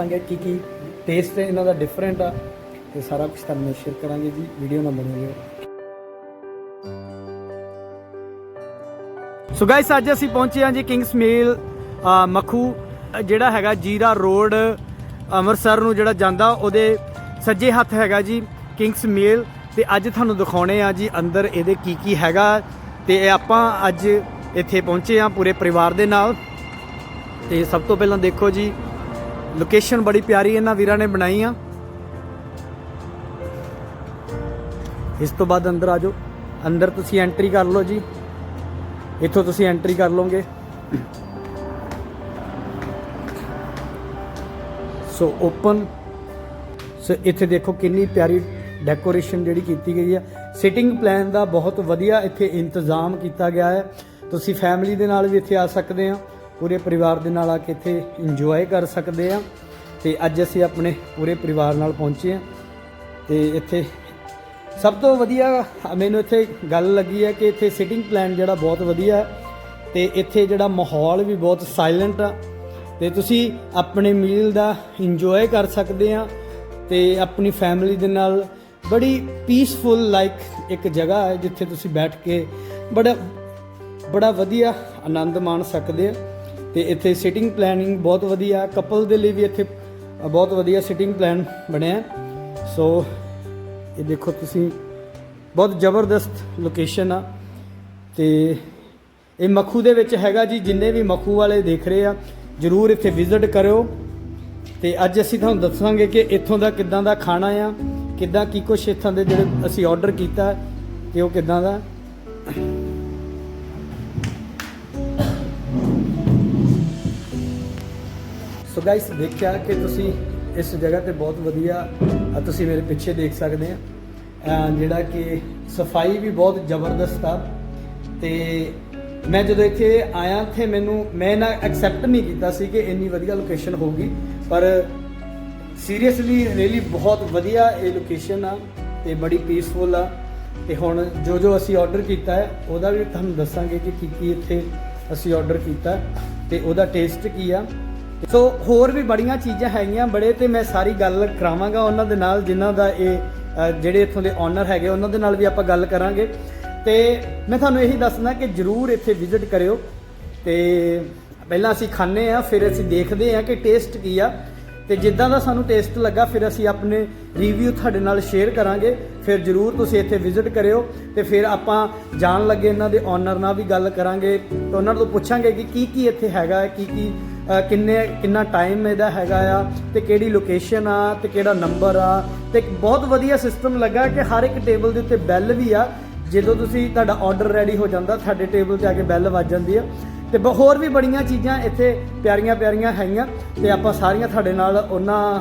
ਦੱਸਾਂਗੇ ਕੀ ਕੀ ਟੇਸਟ ਇਹਨਾਂ ਦਾ ਡਿਫਰੈਂਟ ਆ ਤੇ ਸਾਰਾ ਕੁਝ ਤੁਹਾਨੂੰ ਮੈਂ ਸ਼ੇਅਰ ਕਰਾਂਗੇ ਜੀ ਵੀਡੀਓ ਨਾਲ ਬਣੇ ਰਹੋ ਸੋ ਗਾਇਸ ਅੱਜ ਅਸੀਂ ਪਹੁੰਚੇ ਹਾਂ ਜੀ ਕਿੰਗਸ ਮੇਲ ਅ, ਮਖੂ ਜਿਹੜਾ ਹੈਗਾ ਜੀਰਾ ਰੋਡ ਅੰਮ੍ਰਿਤਸਰ ਨੂੰ ਜਿਹੜਾ ਜਾਂਦਾ ਉਹਦੇ ਸੱਜੇ ਹੱਥ ਹੈਗਾ ਜੀ ਕਿੰਗਸ ਮੇਲ ਤੇ ਅੱਜ ਤੁਹਾਨੂੰ ਦਿਖਾਉਣੇ ਆ ਜੀ ਅੰਦਰ ਇਹਦੇ ਕੀ ਕੀ ਹੈਗਾ ਤੇ ਇਹ ਆਪਾਂ ਅੱਜ ਇੱਥੇ ਪਹੁੰਚੇ ਆ ਪੂਰੇ ਪਰਿਵਾਰ ਦੇ ਨਾਲ। ਤੇ ਸਭ ਤੋਂ ਪਹਿਲਾਂ ਦੇਖੋ ਜੀ ਲੋਕੇਸ਼ਨ ਬੜੀ ਪਿਆਰੀ ਇਹਨਾਂ ਵੀਰਾਂ ਨੇ ਬਣਾਈ ਆ। ਇਸ ਤੋਂ ਬਾਅਦ ਅੰਦਰ ਆ ਜਾਓ। ਅੰਦਰ ਤੁਸੀਂ ਐਂਟਰੀ ਕਰ ਲਓ ਜੀ। ਇੱਥੋਂ ਤੁਸੀਂ ਐਂਟਰੀ ਕਰ ਲਓਗੇ। ਸੋ ਓਪਨ ਸੋ ਇੱਥੇ ਦੇਖੋ ਕਿੰਨੀ ਪਿਆਰੀ ਡੈਕੋਰੇਸ਼ਨ ਜਿਹੜੀ ਕੀਤੀ ਗਈ ਹੈ ਸਿਟਿੰਗ ਪਲਾਨ ਦਾ ਬਹੁਤ ਵਧੀਆ ਇੱਥੇ ਇੰਤਜ਼ਾਮ ਕੀਤਾ ਗਿਆ ਹੈ। ਤੁਸੀਂ ਫੈਮਿਲੀ ਦੇ ਨਾਲ ਵੀ ਇੱਥੇ ਆ ਸਕਦੇ ਆ। ਪੂਰੇ ਪਰਿਵਾਰ ਦੇ ਨਾਲ ਆ ਕੇ ਇੱਥੇ ਇੰਜੋਏ ਕਰ ਸਕਦੇ ਆ। ਤੇ ਅੱਜ ਅਸੀਂ ਆਪਣੇ ਪੂਰੇ ਪਰਿਵਾਰ ਨਾਲ ਪਹੁੰਚੇ ਆ। ਤੇ ਇੱਥੇ ਸਭ ਤੋਂ ਵਧੀਆ ਮੈਨੂੰ ਇੱਥੇ ਗੱਲ ਲੱਗੀ ਹੈ ਕਿ ਇੱਥੇ ਸਿਟਿੰਗ ਪਲਾਨ ਜਿਹੜਾ ਬਹੁਤ ਵਧੀਆ ਹੈ। ਤੇ ਇੱਥੇ ਜਿਹੜਾ ਮਾਹੌਲ ਵੀ ਬਹੁਤ ਸਾਇਲੈਂਟ ਆ। ਤੇ ਤੁਸੀਂ ਆਪਣੇ ਮੀਲ ਦਾ ਇੰਜੋਏ ਕਰ ਸਕਦੇ ਆ। ਤੇ ਆਪਣੀ ਫੈਮਿਲੀ ਦੇ ਨਾਲ ਬੜੀ ਪੀਸਫੁਲ ਲਾਈਕ ਇੱਕ ਜਗ੍ਹਾ ਹੈ ਜਿੱਥੇ ਤੁਸੀਂ ਬੈਠ ਕੇ ਬੜਾ ਬੜਾ ਵਧੀਆ ਆਨੰਦ ਮਾਣ ਸਕਦੇ ਆ। ਤੇ ਇੱਥੇ ਸਿਟਿੰਗ ਪਲੈਨਿੰਗ ਬਹੁਤ ਵਧੀਆ ਕਪਲ ਦੇ ਲਈ ਵੀ ਇੱਥੇ ਬਹੁਤ ਵਧੀਆ ਸਿਟਿੰਗ ਪਲਾਨ ਬਣਿਆ। ਸੋ ਇਹ ਦੇਖੋ ਤੁਸੀਂ, ਬਹੁਤ ਜ਼ਬਰਦਸਤ ਲੋਕੇਸ਼ਨ ਆ। ਤੇ ਇਹ ਮੱਖੂ ਦੇ ਵਿੱਚ ਹੈਗਾ ਜੀ, ਜਿੰਨੇ ਵੀ ਮੱਖੂ ਵਾਲੇ ਦੇਖ ਰਹੇ ਆ, ਜਰੂਰ ਇੱਥੇ ਵਿਜ਼ਿਟ ਕਰਿਓ। ਤੇ ਅੱਜ ਅਸੀਂ ਤੁਹਾਨੂੰ ਦੱਸਾਂਗੇ ਕਿ ਇੱਥੋਂ ਦਾ ਕਿੱਦਾਂ ਦਾ ਖਾਣਾ ਆ, ਕਿੱਦਾਂ ਕੀ ਕੁਛ ਇੱਥੋਂ ਦੇ ਜਿਹੜੇ ਅਸੀਂ ਆਰਡਰ ਕੀਤਾ ਕਿ ਉਹ ਕਿੱਦਾਂ ਦਾ। ਸੋ ਗਾਇਸ ਦੇਖਿਆ ਕਿ ਤੁਸੀਂ ਇਸ ਜਗ੍ਹਾ ਤੇ ਬਹੁਤ ਵਧੀਆ ਤੁਸੀਂ ਮੇਰੇ ਪਿੱਛੇ ਦੇਖ ਸਕਦੇ ਆ। ਜਿਹੜਾ ਕਿ ਸਫ਼ਾਈ ਵੀ ਬਹੁਤ ਜ਼ਬਰਦਸਤ ਆ। ਤੇ ਮੈਂ ਜਦੋਂ ਇੱਥੇ ਆਇਆ ਤੇ ਮੈਨੂੰ, ਮੈਂ ਨਾ ਐਕਸੈਪਟ ਨਹੀਂ ਕੀਤਾ ਸੀ ਕਿ ਇੰਨੀ ਵਧੀਆ ਲੋਕੇਸ਼ਨ ਹੋਊਗੀ। ਪਰ ਸੀਰੀਅਸਲੀ ਰੀਲੀ ਬਹੁਤ ਵਧੀਆ ਇਹ ਲੋਕੇਸ਼ਨ ਆ ਤੇ ਬੜੀ ਪੀਸਫੁਲ ਆ। ਤੇ ਹੁਣ ਜੋ ਜੋ ਅਸੀਂ ਆਰਡਰ ਕੀਤਾ ਹੈ, ਉਹਦਾ ਵੀ ਤੁਹਾਨੂੰ ਦੱਸਾਂਗੇ ਕਿ ਕੀ ਕੀ ਇੱਥੇ ਅਸੀਂ ਆਰਡਰ ਕੀਤਾ। ਤੇ ਉਹਦਾ ਟੇਸਟ ਕੀ ਆ। ਸੋ ਹੋਰ ਵੀ ਬੜੀਆਂ ਚੀਜ਼ਾਂ ਹੈਗੀਆਂ ਬੜੇ ਤੇ ਮੈਂ ਸਾਰੀ ਗੱਲ ਕਰਾਵਾਂਗਾ ਉਹਨਾਂ ਦੇ ਨਾਲ ਜਿਨ੍ਹਾਂ ਦਾ ਇਹ ਜਿਹੜੇ ਇੱਥੋਂ ਦੇ ਓਨਰ ਹੈਗੇ ਉਹਨਾਂ ਦੇ ਨਾਲ ਵੀ ਆਪਾਂ ਗੱਲ ਕਰਾਂਗੇ। ਤੇ ਮੈਂ ਤੁਹਾਨੂੰ ਇਹੀ ਦੱਸਣਾ ਕਿ ਜਰੂਰ ਇੱਥੇ ਵਿਜ਼ਿਟ ਕਰਿਓ। ਤੇ ਪਹਿਲਾਂ ਅਸੀਂ ਖਾਣੇ ਆ ਫਿਰ ਅਸੀਂ ਦੇਖਦੇ ਆ ਕਿ ਟੇਸਟ ਕੀ ਆ। ਤੇ ਜਿੱਦਾਂ ਦਾ ਸਾਨੂੰ ਟੇਸਟ ਲੱਗਾ ਫਿਰ ਅਸੀਂ ਆਪਣੇ ਰਿਵਿਊ ਤੁਹਾਡੇ ਨਾਲ ਸ਼ੇਅਰ ਕਰਾਂਗੇ। ਫਿਰ ਜਰੂਰ ਤੁਸੀਂ ਇੱਥੇ ਵਿਜ਼ਿਟ ਕਰਿਓ। ਤੇ ਫਿਰ ਆਪਾਂ ਜਾਣ ਲੱਗੇ ਇਹਨਾਂ ਦੇ ਓਨਰ ਨਾਲ ਵੀ ਗੱਲ ਕਰਾਂਗੇ। ਤੇ ਉਹਨਾਂ ਤੋਂ ਪੁੱਛਾਂਗੇ ਕਿ ਕੀ ਕੀ ਇੱਥੇ ਹੈਗਾ ਹੈ, ਕੀ ਕੀ ਕਿੰਨੇ ਕਿੰਨਾ ਟਾਈਮ ਇਹਦਾ ਹੈਗਾ ਆ ਤੇ ਕਿਹੜੀ ਲੋਕੇਸ਼ਨ ਆ ਤੇ ਕਿਹੜਾ ਨੰਬਰ ਆ ਤੇ ਬਹੁਤ ਵਧੀਆ ਸਿਸਟਮ ਲੱਗਾ ਕਿ ਹਰ ਇੱਕ ਟੇਬਲ ਦੇ ਉੱਤੇ ਬੈਲ ਵੀ ਆ। ਜਦੋਂ ਤੁਸੀਂ ਤੁਹਾਡਾ ਆਰਡਰ ਰੈਡੀ ਹੋ ਜਾਂਦਾ ਤੁਹਾਡੇ ਟੇਬਲ ਤੇ ਆ ਕੇ ਬੈਲ ਵੱਜ ਜਾਂਦੀ ਆ। ਤੇ ਬ- ਹੋਰ ਵੀ ਬੜੀਆਂ ਚੀਜ਼ਾਂ ਇੱਥੇ ਪਿਆਰੀਆਂ ਪਿਆਰੀਆਂ ਹੈਗੀਆਂ ਤੇ ਆਪਾਂ ਸਾਰੀਆਂ ਤੁਹਾਡੇ ਨਾਲ ਉਹਨਾਂ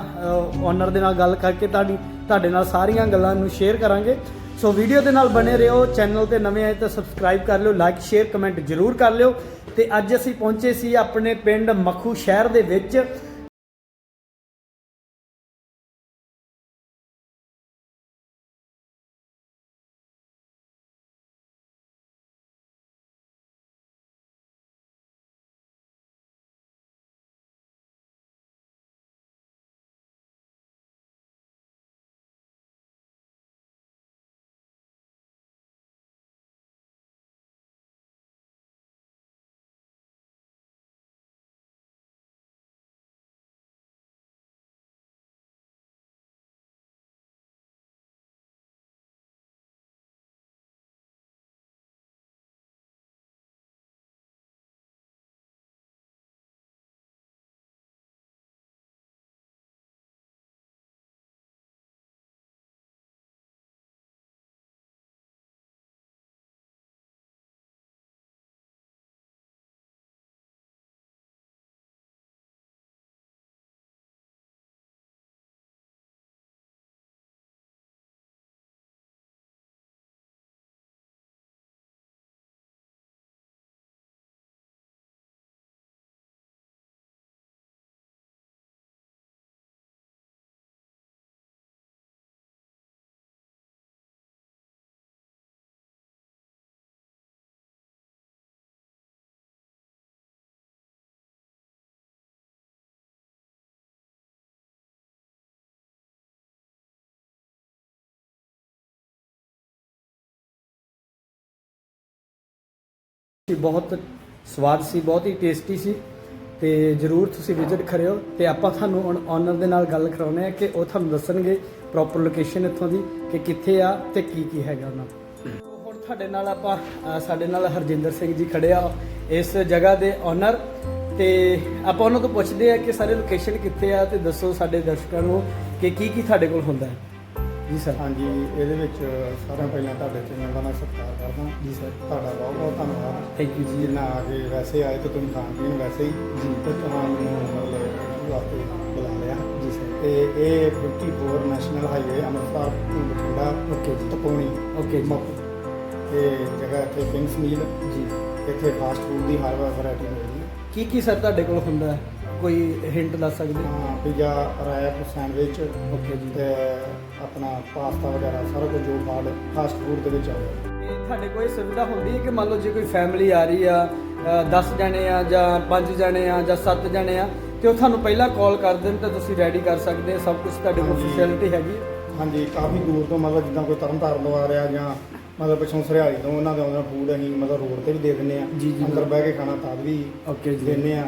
ਓਨਰ ਦੇ ਨਾਲ ਗੱਲ ਕਰਕੇ ਤੁਹਾਡੀ, ਤੁਹਾਡੇ ਨਾਲ ਸਾਰੀਆਂ ਗੱਲਾਂ ਨੂੰ ਸ਼ੇਅਰ ਕਰਾਂਗੇ। ਸੋ ਵੀਡੀਓ ਦੇ ਨਾਲ ਬਣੇ ਰਹੋ, ਚੈਨਲ ਤੇ ਨਵੇਂ ਆਏ ਤਾਂ ਸਬਸਕ੍ਰਾਈਬ ਕਰ ਲਿਓ ਲਾਈਕ ਸ਼ੇਅਰ ਕਮੈਂਟ ਜਰੂਰ ਕਰ ਲਿਓ। ਤੇ ਅੱਜ ਅਸੀਂ ਪਹੁੰਚੇ ਸੀ ਆਪਣੇ ਪਿੰਡ ਮੱਖੂ ਸ਼ਹਿਰ ਦੇ ਵਿੱਚ। ਸੀ, ਬਹੁਤ ਸਵਾਦ ਸੀ, ਬਹੁਤ ਹੀ ਟੇਸਟੀ ਸੀ ਤੇ ਜਰੂਰ ਤੁਸੀਂ ਵਿਜ਼ਿਟ ਕਰਿਓ ਤੇ ਆਪਾਂ ਤੁਹਾਨੂੰ ਹੁਣ ਓਨਰ ਦੇ ਨਾਲ ਗੱਲ ਕਰਾਉਨੇ ਆ ਕਿ ਉਹ ਤੁਹਾਨੂੰ ਦੱਸਣਗੇ ਪ੍ਰੋਪਰ ਲੋਕੇਸ਼ਨ ਇੱਥੋਂ ਦੀ ਕਿ ਕਿੱਥੇ ਆ ਤੇ ਕੀ ਕੀ ਹੈਗਾ ਉਹਨਾਂ ਕੋਲ। ਹੁਣ ਤੁਹਾਡੇ ਨਾਲ ਆਪਾਂ ਸਾਡੇ ਨਾਲ ਹਰਜਿੰਦਰ ਸਿੰਘ ਜੀ ਖੜੇ ਆ ਇਸ ਜਗ੍ਹਾ ਦੇ ਓਨਰ ਤੇ ਆਪਾਂ ਉਹਨਾਂ ਤੋਂ ਪੁੱਛਦੇ ਆ ਕਿ ਸਾਰੇ ਲੋਕੇਸ਼ਨ ਕਿੱਥੇ ਆ ਤੇ ਦੱਸੋ ਸਾਡੇ ਦਰਸ਼ਕਾਂ ਨੂੰ ਕਿ ਕੀ ਕੀ ਤੁਹਾਡੇ ਕੋਲ ਹੁੰਦਾ ਹੈ ਜੀ ਸਰ। ਹਾਂਜੀ ਇਹਦੇ ਵਿੱਚ ਸਾਰਿਆਂ ਪਹਿਲਾਂ ਤੁਹਾਡੇ ਚੈਨਲ ਦਾ ਮੈਂ ਸਤਿਕਾਰ ਕਰਦਾ। ਜੀ ਸਰ। ਤੁਹਾਡਾ ਬਹੁਤ ਬਹੁਤ ਧੰਨਵਾਦ। ਥੈਂਕ ਯੂ ਜੀ। ਜਿੰਨਾ ਆ ਕੇ ਵੈਸੇ ਆਏ ਤੇ ਤੁਸੀਂ ਖਾਣ ਪੀਣ ਵੈਸੇ ਹੀ ਜੀ। ਤੇ ਤੁਹਾਨੂੰ ਮਤਲਬ ਵਾਸਤੇ ਬੁਲਾ ਲਿਆ। ਜੀ ਸਰ। ਤੇ ਇਹ 54 ਨੈਸ਼ਨਲ ਹਾਈਵੇ ਅੰਮ੍ਰਿਤਸਰ ਤੋਂ ਬਠਿੰਡਾ ਓਕੇ ਜੀ। ਤਪੋਣੀ ਓਕੇ ਜੀ। ਇਹ ਜਗ੍ਹਾ ਇੱਥੇ ਕਿੰਗਸ ਮੀਲ ਜੀ। ਇੱਥੇ ਫਾਸਟ ਫੂਡ ਦੀ ਹਰ ਵੈਰਾਈਟੀ ਮਿਲਦੀ ਹੈ। ਕੀ ਕੀ ਸਰ ਤੁਹਾਡੇ ਕੋਲ ਹੁੰਦਾ ਹੈ? ਕੋਈ ਹਿੰਟ ਦੱਸ ਸਕਦੇ ਹੋ? ਹਾਂ ਪੀਜ਼ਾ ਰੈਪ ਸੈਂਡਵਿਚ ਓਕੇ ਜੀ। ਤੇ ਆਪਣਾ ਪਾਸਤਾ ਵਗੈਰਾ ਸਾਰਾ ਕੁਝ ਜੋ ਫਾਸਟ ਫੂਡ ਦੇ ਵਿੱਚ ਆਉਂਦਾ ਤੇ ਤੁਹਾਡੇ ਕੋਈ ਸੁਵਿਧਾ ਹੁੰਦੀ ਹੈ ਕਿ ਮੰਨ ਲਓ ਜੇ ਕੋਈ ਫੈਮਿਲੀ ਆ ਰਹੀ ਆ 10 ਜਣੇ ਆ ਜਾਂ 5 ਜਣੇ ਆ ਜਾਂ 7 ਜਣੇ ਆ ਤੇ ਉਹ ਤੁਹਾਨੂੰ ਪਹਿਲਾਂ ਕਾਲ ਕਰ ਦੇਣ ਤਾਂ ਤੁਸੀਂ ਰੈਡੀ ਕਰ ਸਕਦੇ ਆ ਸਭ ਕੁਝ ਤੁਹਾਡੇ ਕੋਲ ਹਾਂਜੀ। ਫੈਸਿਲਿਟੀ ਹੈਗੀ। ਹੈ ਹਾਂਜੀ ਕਾਫੀ ਦੂਰ ਤੋਂ ਮਤਲਬ ਜਿੱਦਾਂ ਕੋਈ ਤਰਨਤਾਰਨ ਤੋਂ ਆ ਰਿਹਾ ਜਾਂ ਮਤਲਬ ਪਿਛੋਂ ਸਰਿਆਲੀ ਤੋਂ ਉਹਨਾਂ ਦੇ ਆਉਂਦਾ ਫੂਡ ਅਸੀਂ ਮਤਲਬ ਰੋਡ ਤੇ ਵੀ ਦੇ ਦਿੰਦੇ ਆ ਜੀ, ਜੀ। ਅੰਦਰ ਬਹਿ ਕੇ ਖਾਣਾ ਤਦ ਵੀ ਓਕੇ ਜੀ। ਦਿੰਦੇ ਆ ਤੇ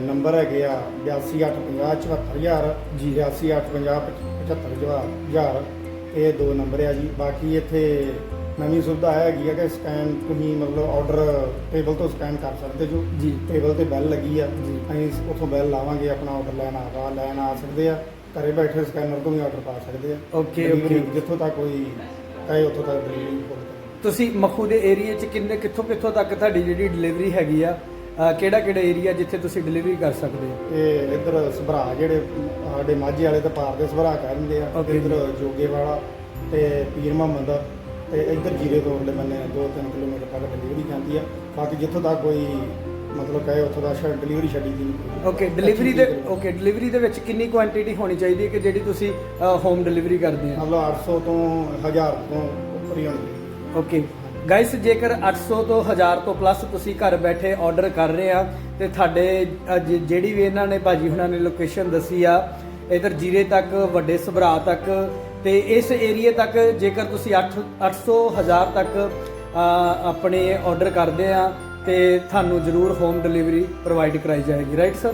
ਨੰਬਰ ਹੈਗੇ ਆ 82850 74000 ਜੀ। 82850 75000 ਇਹ ਦੋ ਨੰਬਰ ਆ ਜੀ। ਬਾਕੀ ਇੱਥੇ ਨਵੀਂ ਸੁਵਿਧਾ ਹੈਗੀ ਆ ਕਿ ਸਕੈਨ ਤੁਸੀਂ ਮਤਲਬ ਆਰਡਰ ਟੇਬਲ ਤੋਂ ਸਕੈਨ ਕਰ ਸਕਦੇ ਜੋ। ਜੀ। ਟੇਬਲ ਤੇ ਬੈਲ ਲੱਗੀ ਆ। ਜੀ। ਅਸੀਂ ਉੱਥੋਂ ਬੈਲ ਲਾਵਾਂਗੇ ਆਪਣਾ ਆਰਡਰ ਲੈਣ ਆ ਲੈਣ ਆ ਸਕਦੇ ਆ। ਘਰੇ ਬੈਠੇ ਸਕੈਨਰ ਤੋਂ ਵੀ ਆਰਡਰ ਪਾ ਸਕਦੇ ਆ। ਓਕੇ ਓਕੇ ਜਿੱਥੋਂ ਤੱਕ ਕੋਈ ਕਹੇ ਉੱਥੋਂ ਤੱਕ ਡਿਲੀਵਰੀ ਤੁਸੀਂ ਮਖੂ ਦੇ ਏਰੀਆ 'ਚ ਕਿੰਨੇ ਕਿੱਥੋਂ ਕਿੱਥੋਂ ਤੱਕ ਤੁਹਾਡੀ ਜਿਹੜੀ ਡਿਲੀਵਰੀ ਹੈਗੀ ਆ? ਕਿਹੜਾ ਕਿਹੜਾ ਏਰੀਆ ਜਿੱਥੇ ਤੁਸੀਂ ਡਿਲੀਵਰੀ ਕਰ ਸਕਦੇ ਹੋ? ਤੇ ਇੱਧਰ ਸਭਰਾ ਜਿਹੜੇ ਸਾਡੇ ਮਾਝੇ ਵਾਲੇ ਤਾਂ ਪਾਰ ਦੇ ਸਭਰਾ ਕਹਿੰਦੇ ਆ Okay ਇੱਧਰ ਜੋਗੇ ਵਾਲਾ ਤੇ ਪੀਰ ਮੁਹੰਮਦ ਤੇ ਇੱਧਰ ਜੀਰੇ ਤੋਂ ਉਰਲੇ ਬੰਨੇ 2-3 ਕਿਲੋਮੀਟਰ ਤੱਕ ਡਿਲੀਵਰੀ ਜਾਂਦੀ ਆ। ਬਾਕੀ ਜਿੱਥੋਂ ਤੱਕ ਕੋਈ ਮਤਲਬ ਕਹੇ ਉੱਥੋਂ ਦਾ ਸ਼ਾਇਦ ਡਿਲੀਵਰੀ ਛੱਡੀ ਦੀ ਨਹੀਂ। ਓਕੇ ਡਿਲੀਵਰੀ ਦੇ ਹੈ। ਓਕੇ ਡਿਲੀਵਰੀ ਦੇ ਵਿੱਚ ਕਿੰਨੀ ਕੁਆਂਟੀਟੀ ਹੋਣੀ ਚਾਹੀਦੀ ਹੈ ਕਿ ਜਿਹੜੀ ਤੁਸੀਂ ਹੋਮ ਡਿਲੀਵਰੀ ਕਰਦੇ ਆ ਮਤਲਬ 800 ਤੋਂ 1000 ਤੋਂ ਉੱਪਰ ਹੀ ਹੁੰਦੀ ਓਕੇ ਗਾਇਸ ਜੇਕਰ 800 ਤੋਂ 1000 ਤੋਂ ਪਲੱਸ ਤੁਸੀਂ ਘਰ ਬੈਠੇ ਆਰਡਰ ਕਰ ਰਹੇ ਆ ਤੇ ਤੁਹਾਡੇ ਅ, ਜਿਹੜੀ ਵੀ ਇਹਨਾਂ ਨੇ ਭਾਜੀ ਹੁਣਾਂ ਨੇ ਲੋਕੇਸ਼ਨ ਦੱਸੀ ਆ ਇਧਰ ਜੀਰੇ ਤੱਕ ਵੱਡੇ ਸਭਰਾ ਤੱਕ ਤੇ ਇਸ ਏਰੀਏ ਤੱਕ ਜੇਕਰ ਤੁਸੀਂ 8 800 1000 ਤੱਕ ਆਪਣੇ ਆਰਡਰ ਕਰਦੇ ਆ ਤੇ ਤੁਹਾਨੂੰ ਜ਼ਰੂਰ ਹੋਮ ਡਿਲੀਵਰੀ ਪ੍ਰੋਵਾਈਡ ਕਰਾਈ ਜਾਏਗੀ ਰਾਈਟ ਸਰ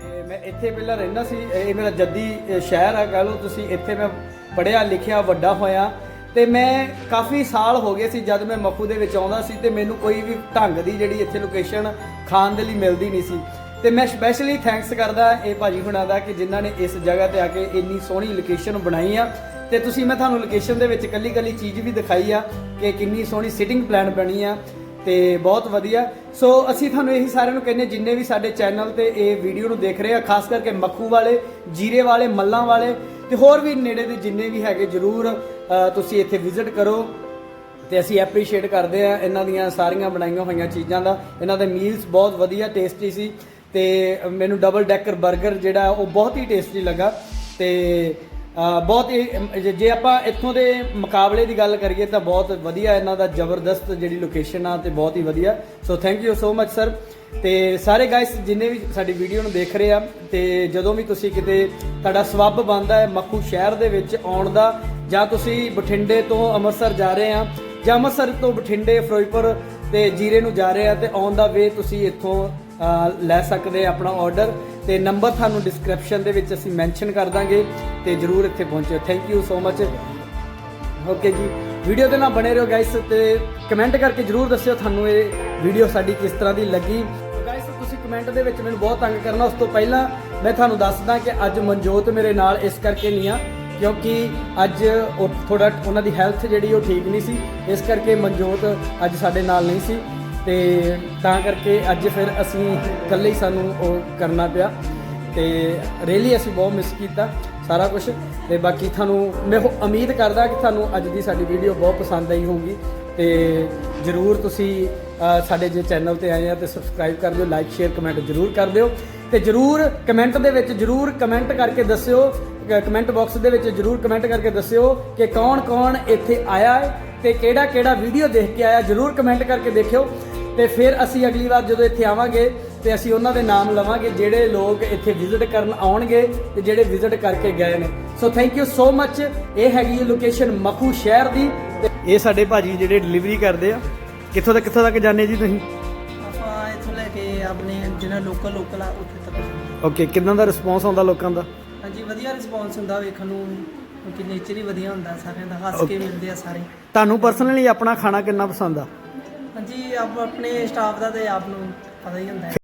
ਤੇ ਮੈਂ ਇੱਥੇ ਪਹਿਲਾਂ ਰਹਿੰਦਾ ਸੀ ਇਹ ਮੇਰਾ ਜੱਦੀ ਸ਼ਹਿਰ ਆ ਕਹ ਲਓ ਤੁਸੀਂ ਇੱਥੇ ਮੈਂ ਪੜਿਆ ਲਿਖਿਆ ਵੱਡਾ ਹੋਇਆ ਤੇ ਮੈਂ ਕਾਫੀ ਸਾਲ ਹੋ ਗਏ ਸੀ ਜਦ ਮੈਂ ਮਖੂ ਦੇ ਵਿੱਚ ਆਉਂਦਾ ਸੀ ਤੇ ਮੈਨੂੰ ਕੋਈ ਵੀ ਢੰਗ ਦੀ ਜਿਹੜੀ ਇੱਥੇ ਲੋਕੇਸ਼ਨ ਖਾਣ ਦੇ ਲਈ ਮਿਲਦੀ ਨਹੀਂ ਸੀ। ਤੇ ਮੈਂ ਸਪੈਸ਼ਲੀ ਥੈਂਕਸ ਕਰਦਾ ਇਹ ਭਾਜੀ ਹੁਣਾਂ ਦਾ ਕਿ ਜਿਨ੍ਹਾਂ ਨੇ ਇਸ ਜਗ੍ਹਾ ਤੇ ਆ ਕੇ ਇੰਨੀ ਸੋਹਣੀ ਲੋਕੇਸ਼ਨ ਬਣਾਈ ਆ। ਤੇ ਤੁਸੀਂ ਮੈਂ ਤੁਹਾਨੂੰ ਲੋਕੇਸ਼ਨ ਦੇ ਵਿੱਚ ਕੱਲੀ ਕੱਲੀ ਚੀਜ਼ ਵੀ ਦਿਖਾਈ ਆ ਕਿ ਕਿੰਨੀ ਸੋਹਣੀ ਸਿਟਿੰਗ ਪਲਾਨ ਬਣੀ ਆ ਤੇ ਬਹੁਤ ਵਧੀਆ। ਸੋ ਅਸੀਂ ਤੁਹਾਨੂੰ ਇਹੀ ਸਾਰਿਆਂ ਨੂੰ ਕਹਿੰਦੇ ਜਿੰਨੇ ਵੀ ਸਾਡੇ ਚੈਨਲ ਤੇ ਇਹ ਵੀਡੀਓ ਨੂੰ ਦੇਖ ਰਹੇ ਆ, ਖਾਸ ਕਰਕੇ ਮੱਖੂ ਵਾਲੇ, ਜੀਰੇ ਵਾਲੇ, ਮੱਲਾਂ ਵਾਲੇ ਤੇ ਹੋਰ ਵੀ ਨੇੜੇ ਦੇ ਜਿੰਨੇ ਵੀ ਹੈਗੇ ਜਰੂਰ ਤੁਸੀਂ ਇੱਥੇ ਵਿਜ਼ਿਟ ਕਰੋ ਤੇ ਅਸੀਂ ਐਪਰੀਸ਼ੀਏਟ ਕਰਦੇ ਆ ਇਹਨਾਂ ਦੀਆਂ ਸਾਰੀਆਂ ਬਣਾਈਆਂ ਹੋਈਆਂ ਚੀਜ਼ਾਂ ਦਾ। ਇਹਨਾਂ ਦੇ ਮੀਲਸ ਬਹੁਤ ਵਧੀਆ ਟੇਸਟੀ ਸੀ ਤੇ ਮੈਨੂੰ ਡਬਲ ਡੈਕਰ 버ਗਰ ਜਿਹੜਾ ਉਹ ਬਹੁਤ ਹੀ ਟੇਸਟੀ ਲੱਗਾ ਤੇ ਬਹੁਤ ਹੀ ਜੇ- ਆਪਾਂ ਇੱਥੋਂ ਦੇ ਮੁਕਾਬਲੇ ਦੀ ਗੱਲ ਕਰੀਏ ਤਾਂ ਬਹੁਤ ਵਧੀਆ ਇਹਨਾਂ ਦਾ ਜ਼ਬਰਦਸਤ ਜਿਹੜੀ ਲੋਕੇਸ਼ਨ ਆ ਤੇ ਬਹੁਤ ਹੀ ਵਧੀਆ। So thank you so much sir ਤੇ ਸਾਰੇ ਗਾਇਸ ਜਿੰਨੇ ਵੀ ਸਾਡੀ ਵੀਡੀਓ ਨੂੰ ਦੇਖ ਰਹੇ ਆ ਤੇ ਜਦੋਂ ਵੀ ਤੁਸੀਂ ਕਿਤੇ ਤੁਹਾਡਾ ਸਵੱਬ ਬਣਦਾ ਹੈ ਮੱਖੂ ਸ਼ਹਿਰ ਦੇ ਵਿੱਚ ਆਉਣ ਦਾ ਜਾਂ ਤੁਸੀਂ ਬਠਿੰਡੇ ਤੋਂ ਅੰਮ੍ਰਿਤਸਰ ਜਾ ਰਹੇ ਆ ਜਾਂ ਅੰਮ੍ਰਿਤਸਰ ਤੋਂ ਬਠਿੰਡੇ ਫਿਰੋਜ਼ਪੁਰ ਤੇ ਜੀਰੇ ਨੂੰ ਜਾ ਰਹੇ ਆ ਤੇ ਔਨ ਦਾ ਵੇ ਤੁਸੀਂ ਇੱਥੋਂ ਅ, ਲੈ ਸਕਦੇ ਆ ਆਪਣਾ ਆਰਡਰ ਤੇ ਨੰਬਰ ਤੁਹਾਨੂੰ ਡਿਸਕ੍ਰਿਪਸ਼ਨ ਦੇ ਵਿੱਚ ਅਸੀਂ ਮੈਂਸ਼ਨ ਕਰ ਦਾਂਗੇ ਤੇ ਜਰੂਰ ਇੱਥੇ ਪਹੁੰਚਿਓ। Thank you so much okay ji video ਦੇ ਨਾਲ ਬਣੇ ਰਹੋ ਗਾਇਸ ਤੇ ਕਮੈਂਟ ਕਰਕੇ ਜਰੂਰ ਦੱਸਿਓ ਤੁਹਾਨੂੰ ਇਹ ਵੀਡੀਓ ਸਾਡੀ ਕਿਸ ਤਰ੍ਹਾਂ ਦੀ ਲੱਗੀ। ਗਾਇਸ ਤੁਸੀਂ ਕਮੈਂਟ ਦੇ ਵਿੱਚ ਮੈਨੂੰ ਬਹੁਤ ਤੰਗ ਕਰਨਾ, ਉਸ ਤੋਂ ਪਹਿਲਾਂ ਮੈਂ ਤੁਹਾਨੂੰ ਦੱਸਦਾ ਕਿ ਅੱਜ ਮਨਜੋਤ ਮੇਰੇ ਨਾਲ ਇਸ ਕਰਕੇ ਨਹੀਂ ਆ, ਕਿਉਂਕਿ ਅੱਜ ਉਹ ਥੋੜਾ ਉਹਨਾਂ ਦੀ ਹੈਲਥ ਜਿਹੜੀ ਉਹ ਠੀਕ ਨਹੀਂ ਸੀ, ਇਸ ਕਰਕੇ ਮਨਜੋਤ ਅੱਜ ਸਾਡੇ ਨਾਲ ਨਹੀਂ ਸੀ। ਤੇ ਤਾਂ ਕਰਕੇ ਅੱਜ ਫਿਰ ਅਸੀਂ ਇਕੱਲੇ ਹੀ ਸਾਨੂੰ ਉਹ ਕਰਨਾ ਪਿਆ ਤੇ ਰੇਲੀ ਅਸੀਂ ਬਹੁਤ ਮਿਸ ਕੀਤਾ ਸਾਰਾ ਕੁਝ ਤੇ ਬਾਕੀ ਤੁਹਾਨੂੰ ਮੈਂ ਉਹ ਉਮੀਦ ਕਰਦਾ ਕਿ ਤੁਹਾਨੂੰ ਅੱਜ ਦੀ ਸਾਡੀ ਵੀਡੀਓ ਬਹੁਤ ਪਸੰਦ ਆਈ ਹੋਊਗੀ ਤੇ ਜਰੂਰ ਤੁਸੀਂ ਸਾਡੇ ਜੇ ਚੈਨਲ ਤੇ ਆਏ ਆ ਤੇ ਸਬਸਕ੍ਰਾਈਬ ਕਰ ਦਿਓ ਲਾਈਕ ਸ਼ੇਅਰ ਕਮੈਂਟ ਜਰੂਰ ਕਰ ਦਿਓ ਤੇ ਜਰੂਰ ਕਮੈਂਟ ਦੇ ਵਿੱਚ ਜਰੂਰ ਕਮੈਂਟ ਕਰਕੇ ਦੱਸਿਓ ਕਮੈਂਟ ਬਾਕਸ ਦੇ ਵਿੱਚ ਜਰੂਰ ਕਮੈਂਟ ਕਰਕੇ ਦੱਸਿਓ ਕਿ ਕੌਣ ਕੌਣ ਇੱਥੇ ਆਇਆ ਹੈ ਤੇ ਕਿਹੜਾ ਕਿਹੜਾ ਵੀਡੀਓ ਦੇਖ ਕੇ ਆਇਆ, ਜਰੂਰ ਕਮੈਂਟ ਕਰਕੇ ਦੇਖਿਓ ਤੇ ਫਿਰ ਅਸੀਂ ਅਗਲੀ ਵਾਰ ਜਦੋਂ ਇੱਥੇ ਆਵਾਂਗੇ ਤੇ ਅਸੀਂ ਉਹਨਾਂ ਦੇ ਨਾਮ ਲਵਾਂਗੇ ਜਿਹੜੇ ਲੋਕ ਇੱਥੇ ਵਿਜ਼ਿਟ ਕਰਨ ਆਉਣਗੇ ਤੇ ਜਿਹੜੇ ਵਿਜ਼ਿਟ ਕਰਕੇ ਗਏ ਨੇ। ਸੋ ਥੈਂਕ ਯੂ ਸੋ ਮੱਚ ਇਹ ਹੈਗੀ ਲੋਕੇਸ਼ਨ ਮਖੂ ਸ਼ਹਿਰ ਦੀ ਤੇ ਇਹ ਸਾਡੇ ਭਾਜੀ ਜਿਹੜੇ ਡਿਲੀਵਰੀ ਕਰਦੇ ਆ। ਕਿੱਥੋਂ ਤੱਕ ਕਿੱਥੋਂ ਤੱਕ ਜਾਂਦੇ ਜੀ ਤੁਸੀਂ? ਆਪਾਂ ਇੱਥੋਂ ਲੈ ਕੇ ਆਪਣੇ ਜਿਹੜਾ ਲੋਕਲ ਲੋਕਲ ਆ ਉੱਥੇ ਤੱਕ ਓਕੇ ਕਿੰਨਾ ਦਾ ਰਿਸਪੌਂਸ ਆਉਂਦਾ ਲੋਕਾਂ ਦਾ? ਹਾਂਜੀ ਵਧੀਆ ਰਿਸਪੌਂਸ ਹੁੰਦਾ ਵੇਖਣ ਨੂੰ। ਕਿਉਂਕਿ ਨੇਚਰ ਹੀ ਵਧੀਆ ਹੁੰਦਾ ਸਾਰਿਆਂ ਦਾ ਹੱਸ ਕੇ ਮਿਲਦੇ ਆ ਸਾਰੇ। ਤੁਹਾਨੂੰ ਪਰਸਨਲੀ ਆਪਣਾ ਖਾਣਾ ਕਿੰਨਾ ਪਸੰਦ ਆ? ਹਾਂਜੀ ਆਪ ਆਪਣੇ ਸਟਾਫ ਦਾ ਤੇ ਆਪ ਨੂੰ ਪਤਾ ਹੀ ਹੁੰਦਾ ਹੈ।